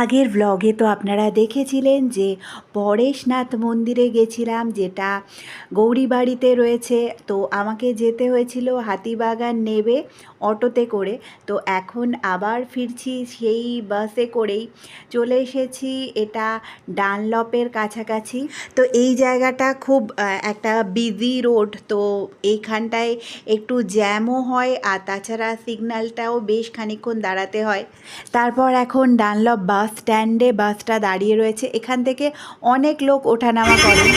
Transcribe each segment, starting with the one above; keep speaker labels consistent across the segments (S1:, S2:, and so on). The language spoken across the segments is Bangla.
S1: আগের ব্লগে তো আপনারা দেখেছিলেন যে পরেশনাথ মন্দিরে গেছিলাম, যেটা গৌরীবাড়িতে রয়েছে। তো আমাকে যেতে হয়েছিল হাতিবাগান নেবে অটোতে করে। তো এখন আবার ফিরছি সেই বাসে করেই। চলে এসেছি এটা ডানলপের কাছাকাছি। তো এই জায়গাটা খুব একটা বিজি রোড তো এইখানটায় একটু জ্যামও হয় আর তাছাড়া সিগন্যালটাও বেশ খানিকক্ষণ দাঁড়াতে হয়। তারপর এখন ডানলপ বাস স্ট্যান্ডে বাসটা দাঁড়িয়ে রয়েছে। এখান থেকে অনেক লোক ওঠানামা করেন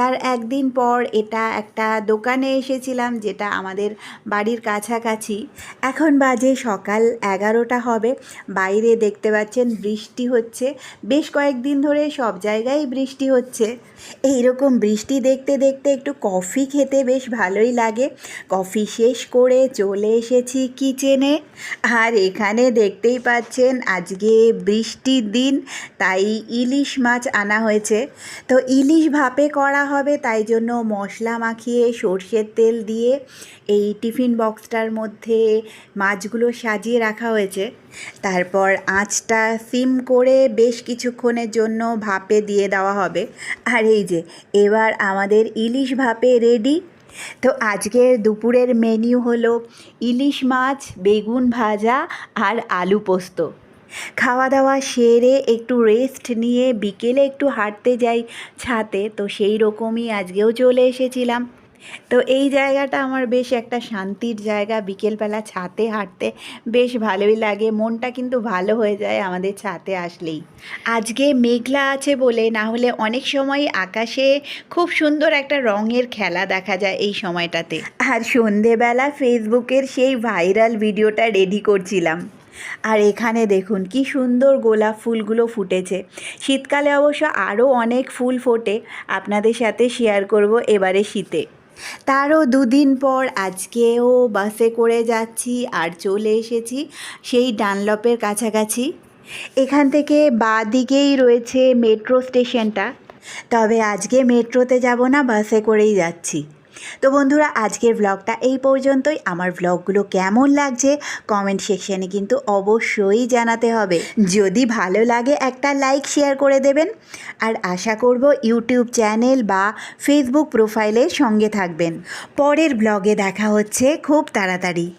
S1: তার একদিন পর এটা একটা দোকানে এসেছিলাম, যেটা আমাদের বাড়ির কাছাকাছি। এখন বাজে সকাল এগারোটা হবে, বাইরে দেখতে পাচ্ছেন বৃষ্টি হচ্ছে। বেশ কয়েকদিন ধরে সব জায়গায় বৃষ্টি হচ্ছে। এইরকম বৃষ্টি দেখতে দেখতে একটু কফি খেতে বেশ ভালোই লাগে। কফি শেষ করে চলে এসেছি কিচেনে। আর এখানে দেখতেই পাচ্ছেন আজকে বৃষ্টির দিন, তাই ইলিশ মাছ আনা হয়েছে। তো ইলিশ ভাপে করা হবে, তাই জন্য মশলা মাখিয়ে সর্ষের তেল দিয়ে এই টিফিন বক্সটার মধ্যে মাছগুলো সাজিয়ে রাখা হয়েছে। তারপর আঁচটা সিম করে বেশ কিছুক্ষণের জন্য ভাপে দিয়ে দেওয়া হবে। আর এই যে, এবার আমাদের ইলিশ ভাপে রেডি। তো আজকের দুপুরের মেনু হলো ইলিশ মাছ, বেগুন ভাজা আর আলু পোস্ত। খাওয়া দাওয়া সেরে একটু রেস্ট নিয়ে বিকেলে একটু হাঁটতে যাই ছাতে তো সেই রকমই আজকেও চলে এসেছিলাম। তো এই জায়গাটা আমার বেশ একটা শান্তির জায়গা। বিকেলবেলা ছাতে হাঁটতে বেশ ভালোই লাগে। মনটা কিন্তু ভালো হয়ে যায় আমাদের ছাতে আসলেই। আজকে মেঘলা আছে বলে না হলে অনেক সময় আকাশে খুব সুন্দর একটা রঙের খেলা দেখা যায় এই সময়টাতে। আর সন্ধেবেলা ফেসবুকের সেই ভাইরাল ভিডিওটা রেডি করছিলাম। আর এখানে দেখুন কি সুন্দর গোলাপ ফুলগুলো ফুটেছে। শীতকালে অবশ্য আরও অনেক ফুল ফোটে। আপনাদের সাথে শেয়ার করব এবারে শীতে। তারও দুদিন পর আজকেও বাসে করে যাচ্ছি আর চলে এসেছি সেই ডানলপের কাছাকাছি। এখান থেকে বাঁ দিকেই রয়েছে মেট্রো স্টেশনটা তবে আজকে মেট্রোতে যাব না, বাসে করেই যাচ্ছি। তো বন্ধুরা, আজকের ব্লগটা এই পর্যন্তই। আমার ব্লগগুলো কেমন লাগছে কমেন্ট সেকশানে কিন্তু অবশ্যই জানাতে হবে। যদি ভালো লাগে একটা লাইক শেয়ার করে দেবেন। আর আশা করব ইউটিউব চ্যানেল বা ফেসবুক প্রোফাইলের সঙ্গে থাকবেন। পরের ব্লগে দেখা হচ্ছে খুব তাড়াতাড়ি।